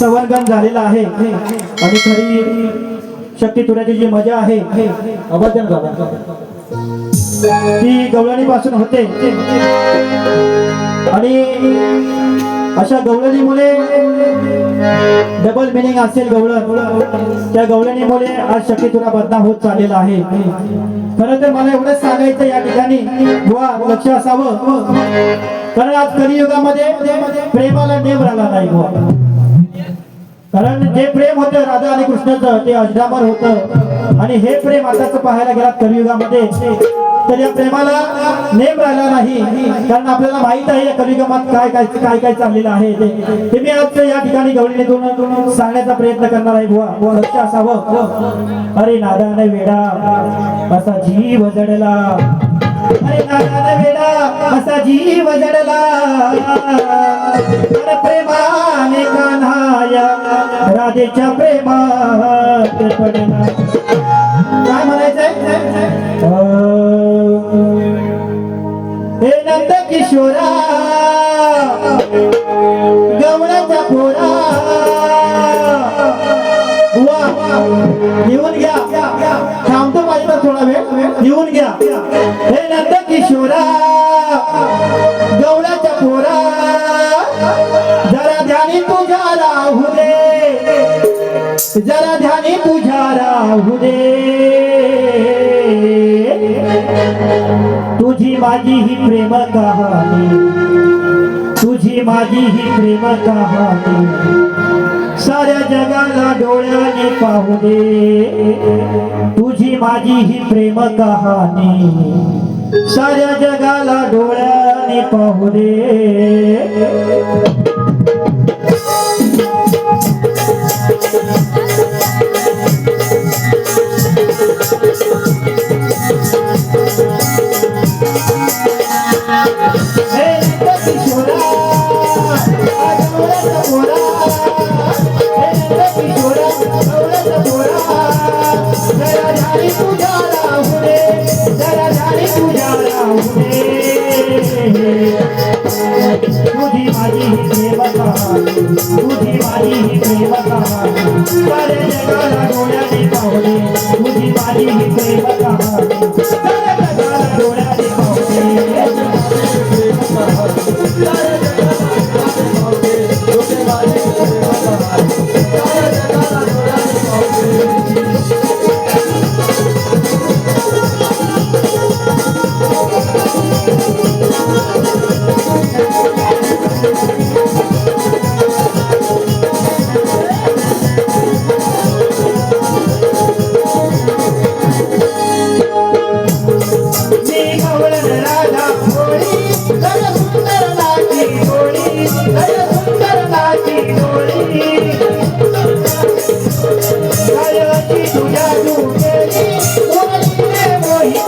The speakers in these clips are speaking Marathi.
संवर्धन झालेला आहे. आणि खरी शक्ती तुऱ्याची जी मजा आहे अभजन झाला ती गवळणी पासून होते. आणि अशा गवळणीमुळे डबल मिनिंग असेल गवळण. त्या गवळणीमुळे आज शक्ती तुला बदनाम होत चाललेला आहे. खरं तर मला एवढंच सांगायचं या ठिकाणी. बुवा लक्ष असावं. कारण आज कलियुगामध्ये प्रेमाला नेम राहिला नाही बुवा. कारण जे प्रेम होतं राधा आणि कृष्णाचं ते अजरामर होतं. आणि हे प्रेम आताच पाहायला गेलात कलियुगामध्ये तर या प्रेमाला नेम राहिला नाही. कारण आपल्याला माहीत आहे या कलियुगात काय काय काय काय चाललेलं आहे ते. मी आज या ठिकाणी गवळीतून सांगण्याचा प्रयत्न करणार आहे बुवा. बुवा लक्ष असावं. अरे नादाने वेडा असा जीव जडला. अरे नाना वेडा असा जीव जडला. अरे प्रेमाने कान्हाया राधेच्या प्रेमात पडला. काय म्हणायचंय? हे नंद किशोरा गवळाचा पोरा. बुवा घ्या. कहाणी तुझी माझी ही प्रेम कहाणी साऱ्या जगाला डोळ्याने पाहू दे। तुझी माझी ही प्रेम कहाणी साऱ्या जगाला डोळ्याने पाहू दे। जगाला डोळ्याने पाहुणे तुझी माझी ही प्रेम कहाणी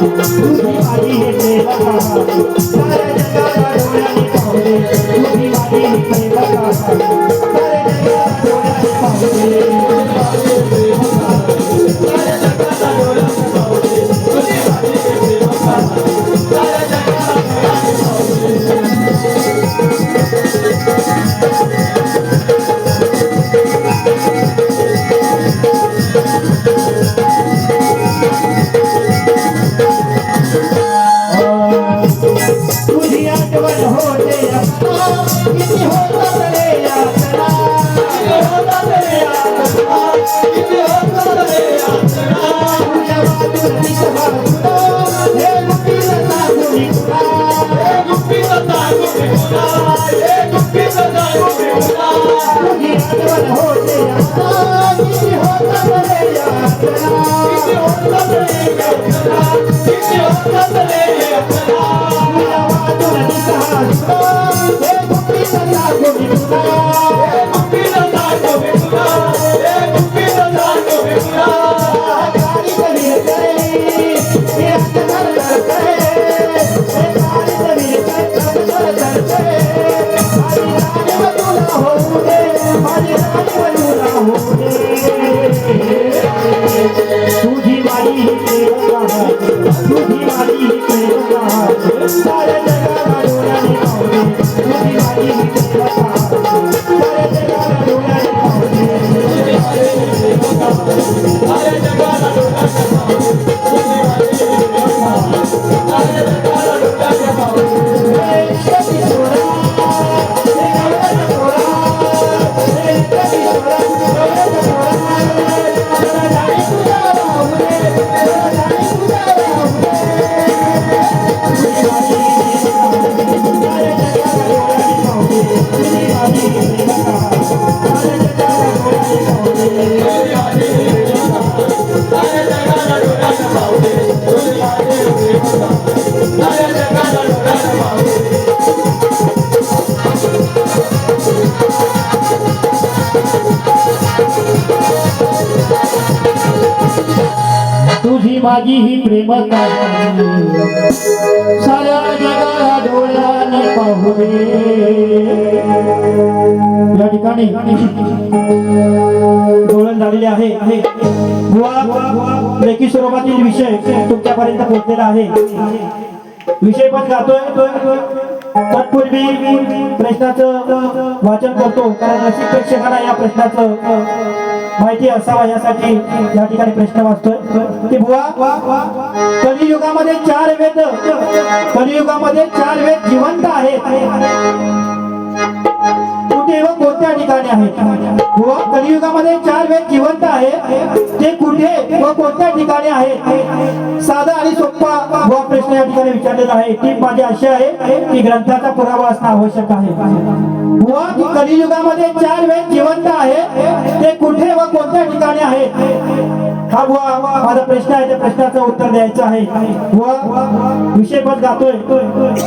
कहाणी, तुझी जीवन हो जे अपना इति होता रे यातना इति होता रे यातना इति होता रे यातना जवाब दुर्नित भवतो हे गुप्ती लता गुरी गुरा हे गुप्ती लता गुरी गुरा हे गुप्ती लता गुरी गुरा मुझे जीवन हो जे अपना इति होता रे यातना इति होता रे यातना इति होता रे प्रेम कहाणी साऱ्या जगाला डोळ्याने पाहू या ठिकाणी डोळण झालेले आहे लेखी स्वरूपातील विषय तुमच्यापर्यंत पोहोचलेला आहे. विषय पण गातोय. तत्पूर्वी प्रश्नाचं वाचन करतो. कारण रसिक प्रेक्षकांना या प्रश्नाचं माहिती असावा यासाठी या ठिकाणी प्रश्न वाचतोय. की बुवा कलियुगामध्ये चार वेद कलियुगामध्ये चार वेद जिवंत आहेत. कुठे व कोणत्या ठिकाणी आहेत? व कलियुगामध्ये चार वेद जिवंत आहे. ते कुठे व कोणत्या ठिकाणी आहे? साधा आणि सोपा बुवा प्रश्न या ठिकाणी विचारलेला आहे. की माझी अशी आहे की ग्रंथाचा पुरावा असणं आवश्यक आहे. व कलियुगामध्ये चार वेद जिवंत आहे ते कुठे व कोणत्या ठिकाणी आहे? हा बुवा माझा प्रश्न आहे. त्या प्रश्नाचं उत्तर द्यायचं आहे. बुवा विषय पण गातोय.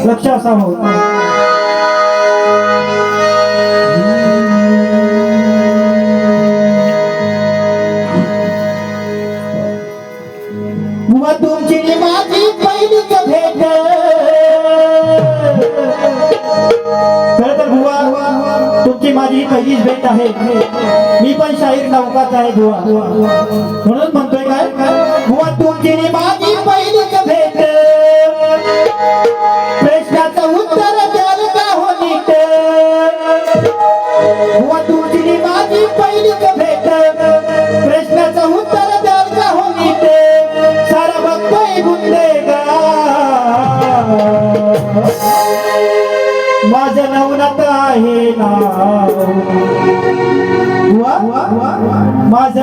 लक्ष असावं. खर तर बुवा तुमची माझी पहिलीच भेट आहे. मी पण शाहीर नौकाच आहे बुवा. म्हणून म्हणतोय काय? बुवा तुमची माझी पहिली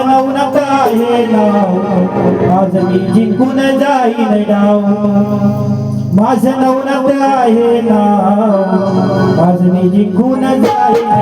नाव नका माझं आहे नाव. आज मी जिंकून जाईन डाव माझं नका आहे नाव. आज मी जिंकून जाईन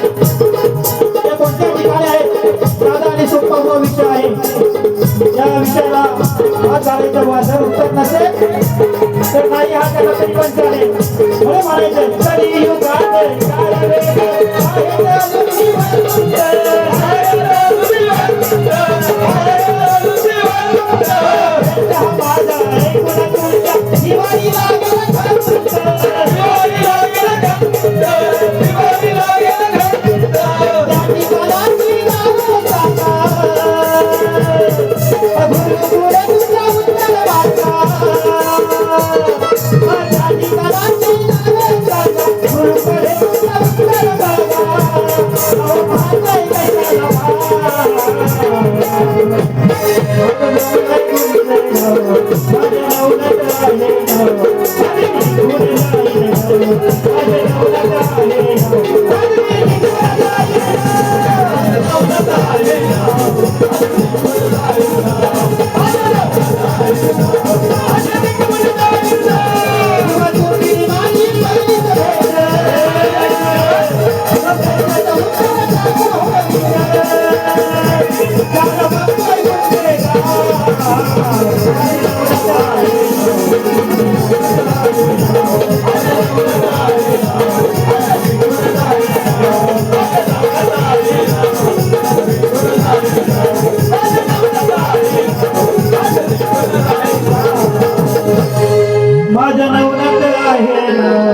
आहेत कोणत्या ठिकाणी आहेत साधा आणि सोपा हा विषय आहे. या विषयाला हा चालायचं उत्तर नसेल तर नाही हा त्याला तरी पण चालेल. म्हणून म्हणायचं कलियुगात I'm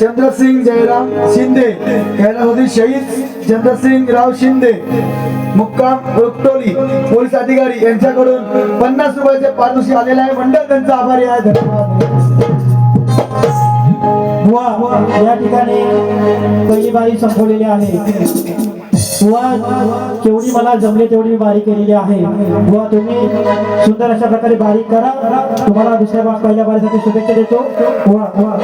चंद्रसिंग जयराम शिंदे कैलासवासी शहीद चंद्रसिंग राव शिंदे मुक्काम रुकटोली पोलीस अधिकारी यांच्याकडून पन्नास रुपयाचे पारितोषिक आलेले आहे. मंडळ त्यांचा आभारी आहे. धन्यवाद. या ठिकाणी पहिली बारी संपवलेली आहे. बुवा केवढी मला जमले तेवढी मी बारी केलेली आहे. बुवा तुम्ही सुंदर अशा प्रकारे बारीक करा. तुम्हाला दुसऱ्या बा- पहिल्या बारीसाठी शुभेच्छा देतो. बुवा बुवा